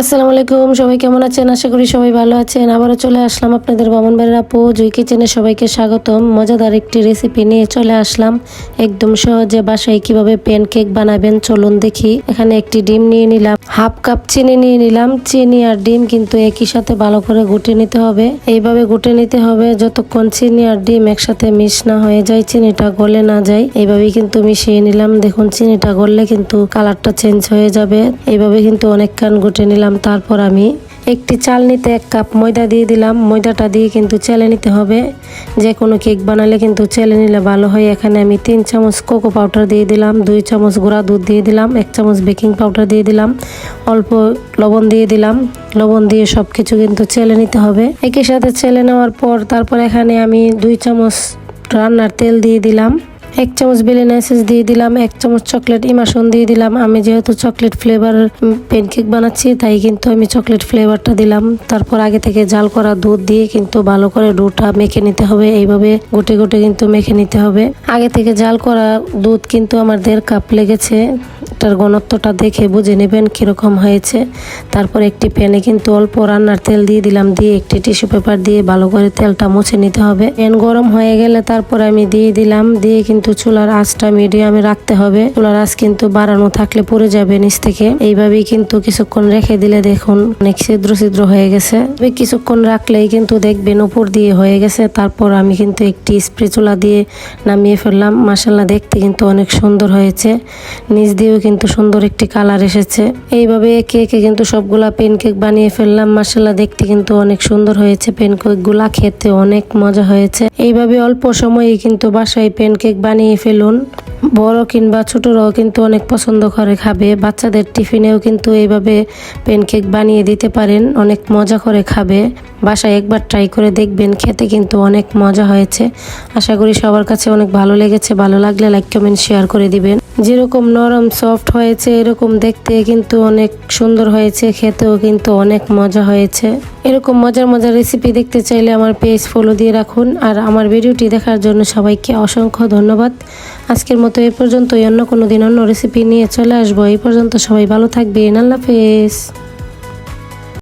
আসসালামু আলাইকুম, সবাই কেমন আছেন? আশা করি সবাই ভালো আছেন। আবারও চলে আসলাম আপনাদের বামনবাড়ির আপু জুই কিচেনে সবাইকে স্বাগতম। মজাদার একটি রেসিপি নিয়ে চলে আসলাম। একদম সহজে বাসায় কীভাবে প্যান কেক বানাবেন চলুন দেখি। এখানে একটি ডিম নিয়ে নিলাম, হাফ কাপ চিনি নিয়ে নিলাম। চিনি আর ডিম কিন্তু একই সাথে ভালো করে গুটে নিতে হবে। এইভাবে গুটে নিতে হবে যতক্ষণ চিনি আর ডিম একসাথে মিশ না হয়ে যায়, চিনিটা গলে না যায়। এইভাবেই কিন্তু মিশিয়ে নিলাম। দেখুন, চিনিটা গললে কিন্তু কালারটা চেঞ্জ হয়ে যাবে। এইভাবে কিন্তু অনেক কান গুটে নিলাম। তারপর আমি একটি চালনিতে এক কাপ ময়দা দিয়ে দিলাম। ময়দাটা দিয়ে কিন্তু চেলে নিতে হবে। যে কোনো কেক বানালে কিন্তু চেলে নিলে ভালো হয়। এখানে আমি তিন চামচ কোকো পাউডার দিয়ে দিলাম, দুই চামচ গুঁড়া দুধ দিয়ে দিলাম, এক চামচ বেকিং পাউডার দিয়ে দিলাম, অল্প লবণ দিয়ে দিলাম। লবণ দিয়ে সব কিছু কিন্তু চেলে নিতে হবে। একই সাথে চেলে নেওয়ার পর তারপর এখানে আমি দুই চামচ রান্নার তেল দিয়ে দিলাম। এক চামচ বেলেন দিয়ে দিলাম, এক চামচ চকলেট ইমাশন দিয়ে দিলাম। আমি যেহেতু চকলেট ফ্লেভার প্যানকেক বানাচ্ছি, তাই কিন্তু আমি চকলেট ফ্লেভারটা দিলাম। তারপর আগে থেকে জাল করা দুধ দিয়ে কিন্তু ভালো করে ডোটা মেখে নিতে হবে। এইভাবে গোটে গোটে কিন্তু মেখে নিতে হবে। আগে থেকে জাল করা দুধ কিন্তু আমার দেড় কাপ লেগেছে। এটার ঘনত্বটা দেখে বুঝে নেবেন কীরকম হয়েছে। তারপর একটি প্যানে কিন্তু অল্প রান্নার তেল দিয়ে দিলাম, দিয়ে একটি টিস্যু পেপার দিয়ে ভালো করে তেলটা মুছে নিতে হবে। প্যান গরম হয়ে গেলে তারপর আমি দিয়ে দিলাম, দিয়ে কিন্তু চুলার আঁচটা মিডিয়ামে রাখতে হবে। চুলার আঁচ কিন্তু বাড়ানো থাকলে পড়ে যাবে নিচ থেকে। এইভাবেই কিন্তু কিছুক্ষণ রেখে দিলে দেখুন অনেক ছিদ্র ছিদ্র হয়ে গেছে। কিছুক্ষণ রাখলেই কিন্তু দেখবেন উপর দিয়ে হয়ে গেছে। তারপর আমি কিন্তু একটি স্প্রে চুলা দিয়ে নামিয়ে ফেললাম। মাসাল্লাহ দেখতে কিন্তু অনেক সুন্দর হয়েছে। নিচ দিয়েও কিন্তু সুন্দর একটি কালার এসেছে। এইভাবে একে একে কিন্তু সবগুলা পেনকেক বানিয়ে ফেললাম। মাসাল্লাহ দেখতে কিন্তু অনেক সুন্দর হয়েছে পেনকেকগুলা খেতে অনেক মজা হয়েছে। এইভাবে অল্প সময়ে কিন্তু বাসায় পেনকেক বানিয়ে ফেলুন। বড় কিংবা ছোটরাও কিন্তু অনেক পছন্দ করে খাবে। বাচ্চাদের টিফিনেও কিন্তু এইভাবে পেনকেক বানিয়ে দিতে পারেন। অনেক মজা করে খাবে। বাসায় একবার ট্রাই করে দেখবেন, খেতে কিন্তু অনেক মজা হয়েছে। আশা করি সবার কাছে অনেক ভালো লেগেছে। ভালো লাগলে লাইক কমেন্ট শেয়ার করে দিবেন। যেরকম নরম সফট হয়েছে, এরকম দেখতে কিন্তু অনেক সুন্দর হয়েছে, খেতেও কিন্তু অনেক মজা হয়েছে। এরকম মজার মজার রেসিপি দেখতে চাইলে আমার পেজ ফলো দিয়ে রাখুন। আর আমার ভিডিওটি দেখার জন্য সবাইকে অসংখ্য ধন্যবাদ। আজকের মতো এ পর্যন্তই, অন্য কোনো দিন অন্য রেসিপি নিয়ে চলে আসব। এই পর্যন্ত সবাই ভালো থাকবেন। আল্লাহ হাফেজ।